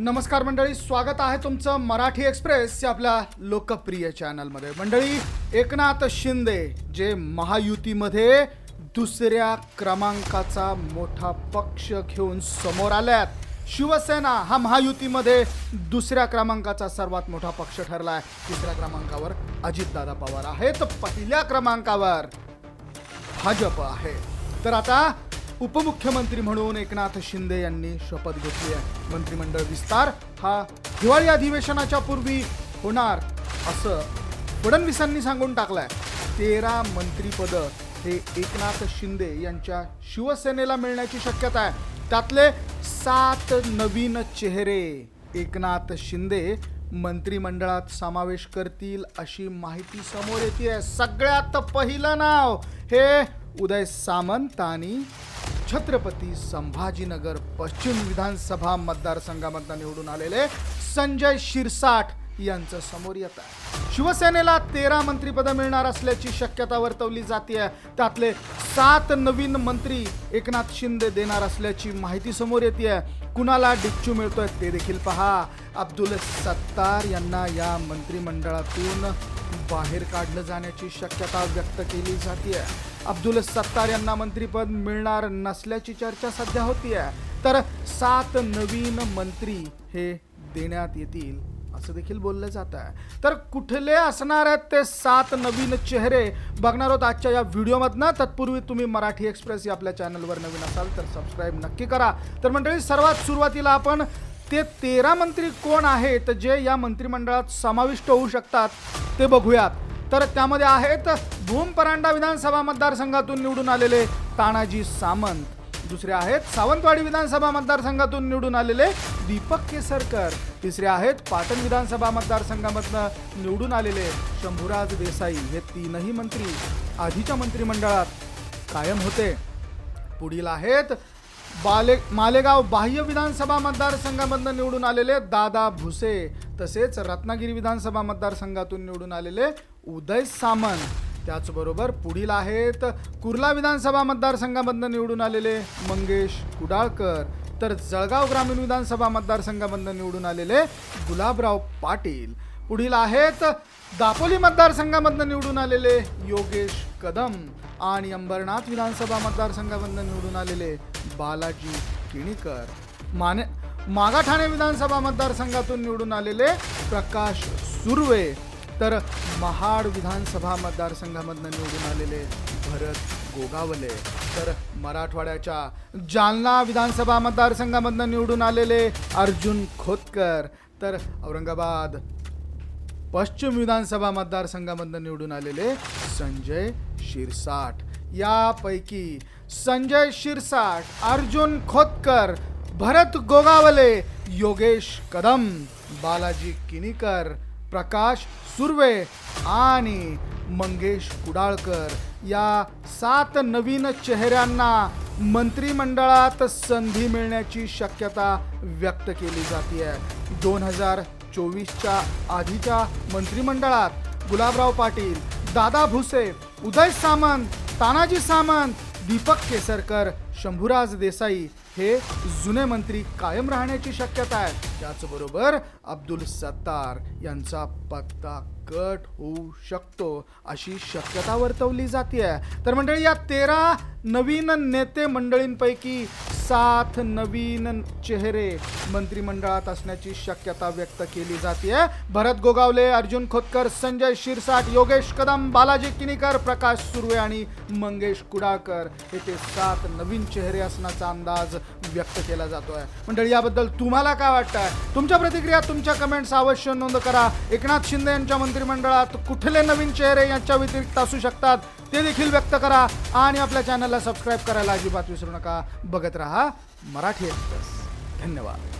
नमस्कार मंडळी स्वागत आहे तुमचं मराठी एक्सप्रेस या आपल्या लोकप्रिय चॅनलमध्ये. मंडळी एकनाथ शिंदे जे महायुतीमध्ये दुसऱ्या क्रमांकाचा मोठा पक्ष घेऊन समोर आल्यात. शिवसेना हा महायुतीमध्ये दुसऱ्या क्रमांकाचा सर्वात मोठा पक्ष ठरला आहे तिसऱ्या क्रमांकावर अजितदादा पवार आहेत. पहिल्या क्रमांकावर भाजप आहे. तर आता उपमुख्यमंत्री म्हणून एकनाथ शिंदे यांनी शपथ घेतली आहे. मंत्रिमंडळ विस्तार हा हिवाळी अधिवेशनाच्या पूर्वी होणार असं फडणवीसांनी सांगून टाकलंय. तेरा मंत्रीपद हे एकनाथ शिंदे यांच्या शिवसेनेला मिळण्याची शक्यता आहे. त्यातले सात नवीन चेहरे एकनाथ शिंदे मंत्रिमंडळात समावेश करतील अशी माहिती समोर येते सगळ्यात पहिलं नाव हे उदय सामंत आणि छत्रपती संभाजीनगर पश्चिम विधानसभा मतदारसंघामधनं निवडून आलेले संजय शिरसाट यांचं समोर येत आहे. शिवसेनेला तेरा मंत्रीपदं मिळणार असल्याची शक्यता वर्तवली जाते त्यातले सात नवीन मंत्री एकनाथ शिंदे देणार असल्याची माहिती समोर येते कुणाला डिच्चू मिळतोय ते देखील पहा. अब्दुल सत्तार यांना या मंत्रिमंडळातून बाहेर काढलं जाण्याची शक्यता व्यक्त केली जाते अब्दुल सत्तार यांना मंत्रीपद मिळणार नसल्याची चर्चा सध्या होतीये तर सात नवीन मंत्री हे देण्यात येतील असं देखील बोललं जात आहे. तर कुठले असणार आहेत ते सात नवीन चेहरे बघणार आहोत आजच्या या व्हिडिओमधनं. तत्पूर्वी तुम्ही मराठी एक्सप्रेस या आपल्या चॅनलवर नवीन असाल तर सबस्क्राईब नक्की करा. तर मंडळी सर्वात सुरुवातीला आपण ते तेरा मंत्री कोण आहेत जे या मंत्रिमंडळात समाविष्ट होऊ शकतात ते बघूयात. तर त्यामध्ये आहेत भूम परांडा विधानसभा मतदारसंघातून निवडून आलेले तानाजी सामंत. दुसरे आहेत सावंतवाडी विधानसभा मतदारसंघातून निवडून आलेले दीपक केसरकर. तिसरे आहेत पाटण विधानसभा मतदारसंघामधनं निवडून आलेले शंभूराज देसाई. हे तीनही मंत्री आधीच्या मंत्रिमंडळात कायम होते. पुढील आहेत बाले मालेगाव बाह्य विधानसभा मतदारसंघामधनं निवडून आलेले दादा भुसे. तसेच रत्नागिरी विधानसभा मतदारसंघातून निवडून आलेले उदय सामंत त्याचबरोबर पुढील आहेत कुर्ला विधानसभा मतदारसंघामधनं निवडून आलेले मंगेश कुडाळकर तर जळगाव ग्रामीण विधानसभा मतदारसंघामधनं निवडून आलेले गुलाबराव पाटील. पुढील आहेत दापोली मतदारसंघामधनं निवडून आलेले योगेश कदम आणि अंबरनाथ विधानसभा मतदारसंघामधनं निवडून आलेले बालाजी किणीकर. माने मागा ठाणे विधानसभा मतदारसंघातून निवडून आलेले प्रकाश सुर्वे. तर महाड विधानसभा मतदारसंघामधनं निवडून आलेले भरत गोगावले. तर मराठवाड्याच्या जालना विधानसभा मतदारसंघामधनं निवडून आलेले अर्जुन खोतकर. तर औरंगाबाद पश्चिम विधानसभा मतदारसंघामधनं निवडून आलेले संजय शिरसाट. यापैकी संजय शिरसाट अर्जुन खोतकर भरत गोगावले योगेश कदम बालाजी किनीकर प्रकाश सुर्वे आणि मंगेश कुडाळकर या सात नवीन चेहऱ्यांना मंत्रिमंडळात संधी मिळण्याची शक्यता व्यक्त केली जाते दोन हजार चोवीसच्या आधीच्या मंत्रिमंडळात गुलाबराव पाटील दादा भुसे उदय सामंत तानाजी सामंत दीपक केसरकर शंभूराज देसाई हे जुने मंत्री कायम राहण्याची शक्यता आहे. त्याचबरोबर अब्दुल सत्तार यांचा पत्ता कट होऊ शकतो अशी शक्यता वर्तवली जाते तर मंडळी या तेरा नवीन नेते मंडळींपैकी सात नवीन चेहरे मंत्रिमंडळात असण्याची शक्यता व्यक्त केली जाते भरत गोगावले अर्जुन खोतकर संजय शिरसाट योगेश कदम बालाजी किनीकर प्रकाश सुर्वे आणि मंगेश कुडाकर हे ते सात नवीन चेहरे असण्याचा अंदाज व्यक्त केला जातोय. मंडळी याबद्दल तुम्हाला काय वाटतंय? तुमच्या प्रतिक्रिया तुमच्या कमेंट्स अवश्य नोंद करा. एकनाथ शिंदे यांच्या मंत्रिमंडळात कुठले नवीन चेहरे यांच्या व्यतिरिक्त असू शकतात ते देखील व्यक्त करा आणि आपल्या चॅनलला सबस्क्राईब करायला अजिबात विसरू नका. बघत राहा मराठी एक्सप्रेस. धन्यवाद.